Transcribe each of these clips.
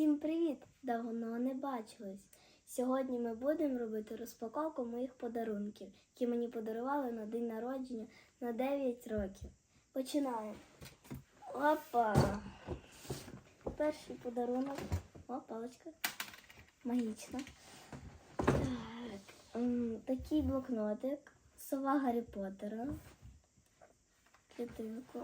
Всім привіт! Давно не бачились. Сьогодні ми будемо робити розпаковку моїх подарунків, які мені подарували на день народження на 9 років. Починаємо. Опа! Перший подарунок. О, паличка. Магічна. Так. Такий блокнотик. Сова Гаррі Поттера. Клітинку.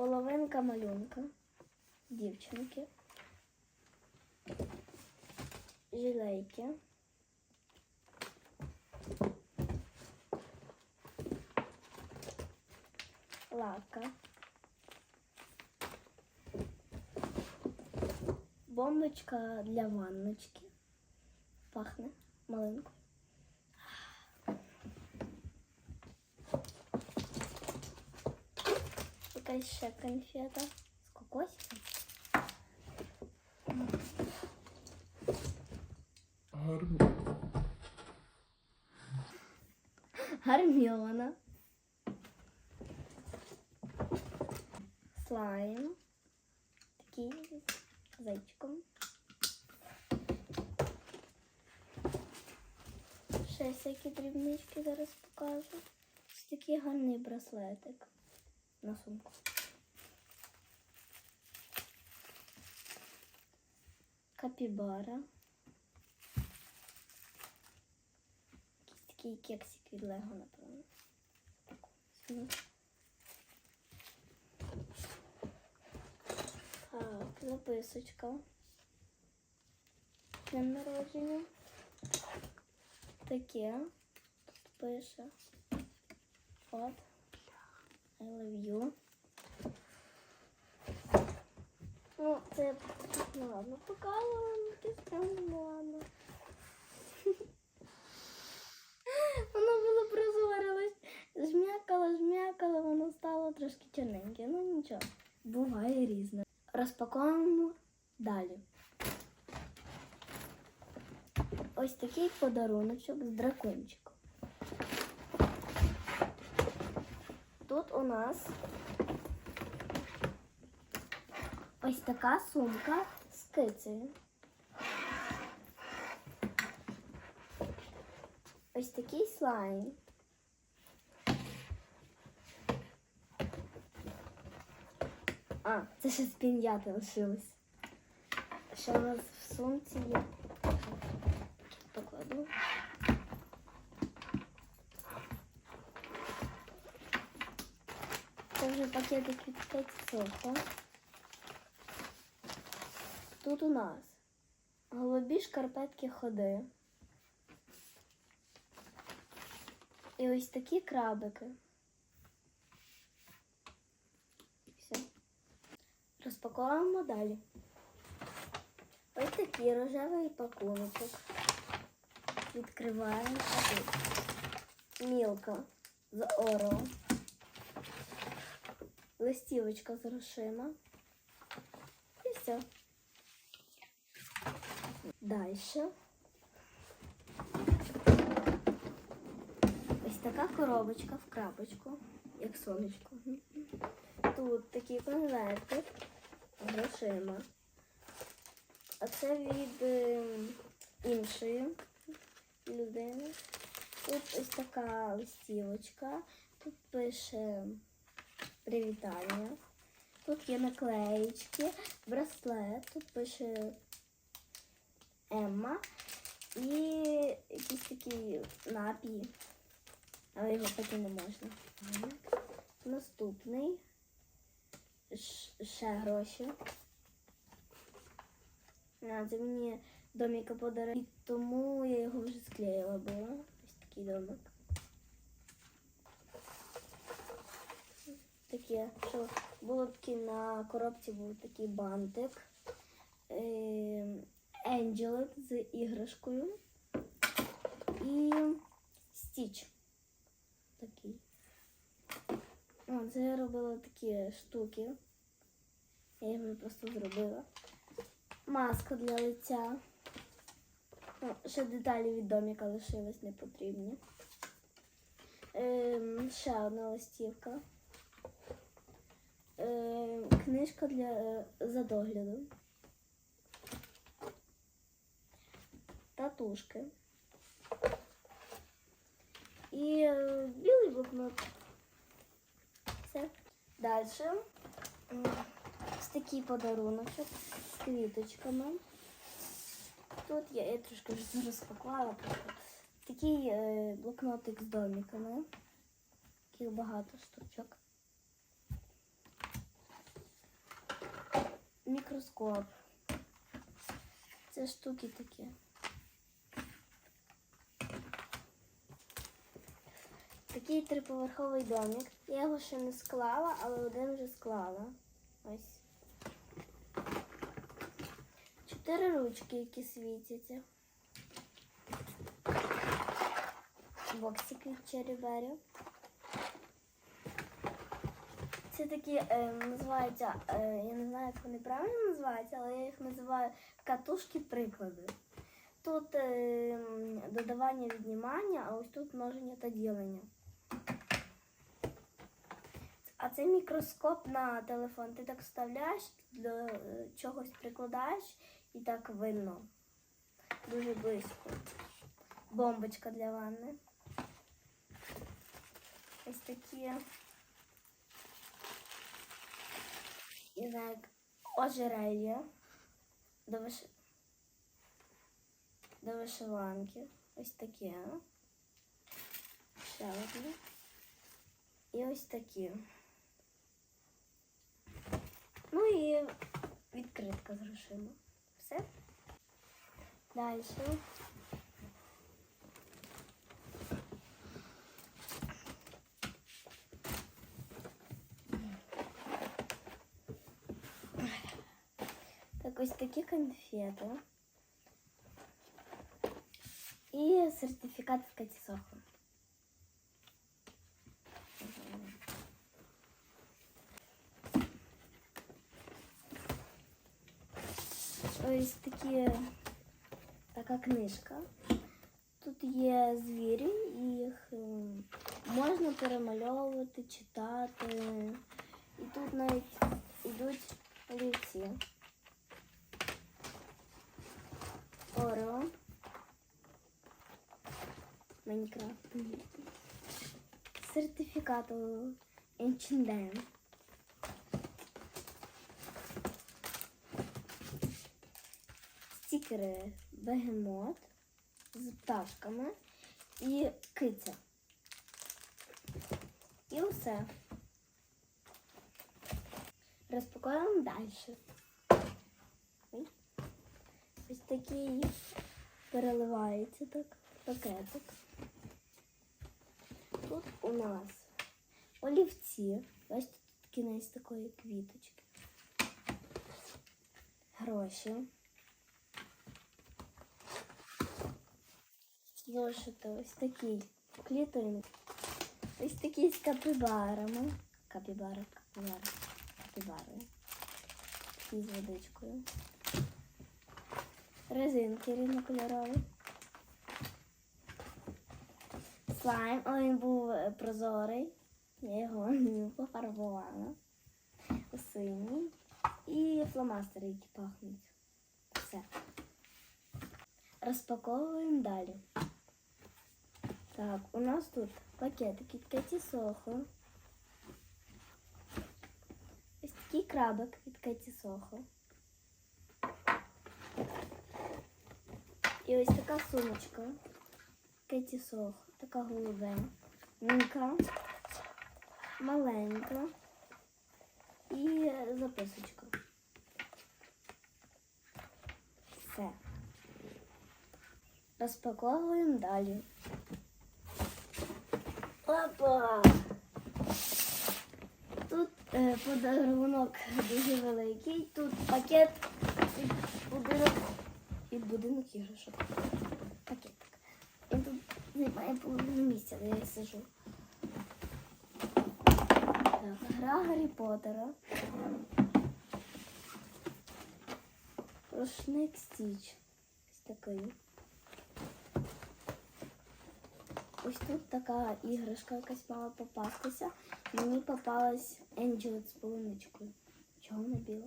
Половинка малюнка дівчинки, жилейки, лака, бомбочка для ванночки. Пахне малинкою. Ще конфета з кокосиком. Гарно. Гарміона. Слайм. Такий з зайчиком. Ще всякі дрібнички зараз покажу. Ось такий гарний браслетик на сумку. Капібара. Якийсь такий кексик від Лего, напевно. Так, записочка. Днем народження. Таке. Тут пише. От. I love you. Ну, це ну, ладно, показувала, ну ти не ладно. Воно було прозорилось, жмякало, жмякало, воно стало трошки чорненьке. Ну нічого, буває різне. Розпаковуємо далі. Ось такий подаруночок з дракончиком. Тут у нас ось така сумка з кицею. Ось такий слайм. А, це ще з пін'яти лишилось. Ще у нас в сумці є. Вже пакетик від Петсоха. Тут у нас голубі шкарпетки ходи. І ось такі крабики. Все. Розпаковуємо далі. Ось такий рожевий пакуночок. Відкриваємо. Мілка з Орео. Листівочка з грошима. І все. Далі. Ось така коробочка в крапочку, як сонечко. Тут такий конвертик з грошима. А це від е, іншої людини. Тут ось така листівочка. Тут пише привітання. Тут є наклеїчки, браслет, тут пише Емма і якийсь такий напій. Але його пити не можна. Наступний. Ще гроші. А, це мені доміка подарували, тому я його вже склеїла була. Ось такий домик. Таке, що було таке на коробці був такий бантик. Енджелик з іграшкою. І стіч. Такий. О, це я робила такі штуки. Я їх просто зробила. Маска для лиця. Ну, ще деталі від доміка лишились непотрібні. Ем, ще одна листівка. Книжка для е, за догляду. Татушки. І е, білий блокнот. Все. Далі. Ось такий подаруночок з квіточками. Тут я, я трошки вже розпаклала. Такий е, блокнотик з домиками. Таких багато штучок. Мікроскоп. Це штуки такі. Такий триповерховий домик. Я його ще не склала, але один вже склала. Ось. Чотири ручки, які світяться. Боксики від черіберів. Це такі е, називаються, е, я не знаю, як вони правильно називаються, але я їх називаю катушки-приклади. Тут е, додавання віднімання, а ось тут множення та ділення. А це мікроскоп на телефон. Ти так вставляєш, до е, чогось прикладаєш і так видно. Дуже близько. Бомбочка для ванни. Ось такі. Не знаю, як ожерелья до, виш... до вишиванки. Ось таке. Ще одне. І ось такі. Ну і відкритка з грошима. Все. Далі. ось такі конфети. І сертифікат з Катісоху. Ось такі така книжка. Тут є звірі, і їх ем, можна перемальовувати, читати. І тут навіть йдуть олівці. Орео. Майнкрафт. Сертифікат H&M. Стікери бегемот з пташками і киця. І усе. Розпакуємо далі. Ой. Ось такий переливається так пакетик. Тут у нас олівці. Бачите, тут кінець такої квіточки. Гроші. Зошити ось такий клітинок. Ось такий з капібарами. Капібара, капібара, капібарою. Такий з водичкою. Резинки різнокольорові. Слайм, але він був е, прозорий. Я його пофарбувала. У синій. І фломастери, які пахнуть. Все. Розпаковуємо далі. Так, у нас тут пакетик від Кеті Сохо. Ось такий крабик від Кеті Сохо. І ось така сумочка. Кеті Сохо. Така голубенька, маленька і записочка. Все. Розпаковуємо далі. Опа! Тут е, подарунок дуже великий. Тут пакет будинок іграшок. Пакетик. Він тут займає половину місця, де я сижу. Так, гра Гаррі Поттера. Рушник Стіч. Ось такий. Ось тут така іграшка якась мала попастися. Мені попалась Енджел з полуничкою. Чого вона біла?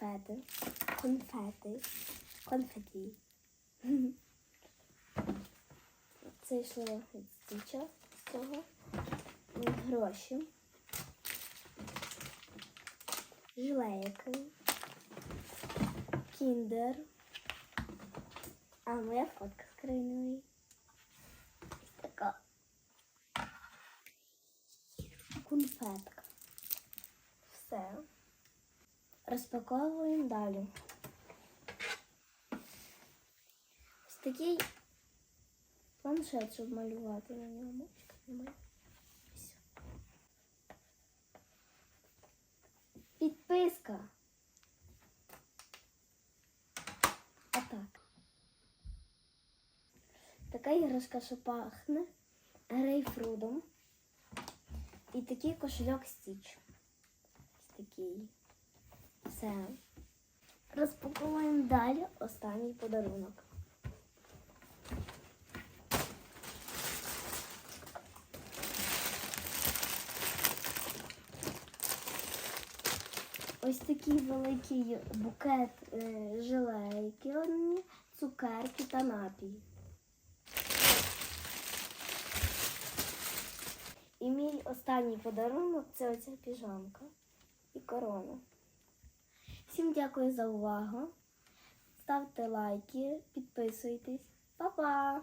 Конфети. Конфети. Конфеті. Це йшло стіча з цього. Гроші. Жилейки. Кіндер. А моя фотка з країною. Така. Конфетка. Все. Розпаковуємо далі. Ось такий планшет, щоб малювати на ньому. Підписка. А так. Така іграшка, що пахне грейпфрутом. І такий кошельок стіч. Ось такий. Все. Розпаковуємо далі останній подарунок. Ось такий великий букет е, жилейки, одні, цукерки та напій. І мій останній подарунок це оця піжамка і корона. Всім дякую за увагу. Ставте лайки, підписуйтесь. Па-па!